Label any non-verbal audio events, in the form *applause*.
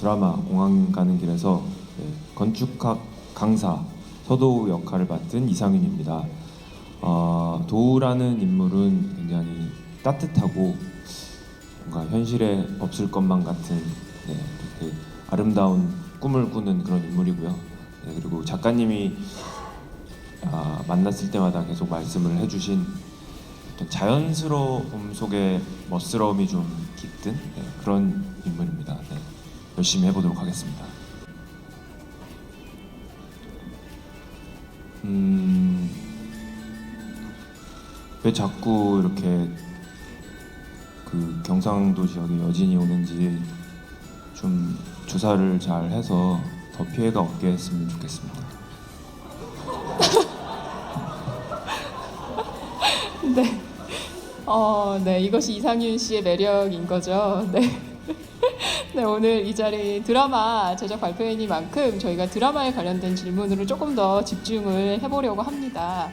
드라마 공항 가는 길에서 네, 건축학 강사 서도우 역할을 맡은 이상윤입니다. 어, 도우라는 인물은 굉장히 따뜻하고 뭔가 현실에 없을 것만 같은 네, 되게 아름다운 꿈을 꾸는 그런 인물이고요. 네, 그리고 작가님이 아, 만났을 때마다 계속 말씀을 해주신 자연스러움 속에 멋스러움이 좀 깃든 네, 그런 인물입니다. 네, 열심히 해보도록 하겠습니다. 음, 왜 자꾸 이렇게 그 경상도 지역에 여진이 오는지 좀 조사를 잘 해서 더 피해가 없게 했으면 좋겠습니다. *laughs* 네. 어, 네. 이것이 이상윤 씨의 매력인 거죠. 네. *laughs* 네, 오늘 이 자리 드라마 제작 발표회니만큼 저희가 드라마에 관련된 질문으로 조금 더 집중을 해보려고 합니다.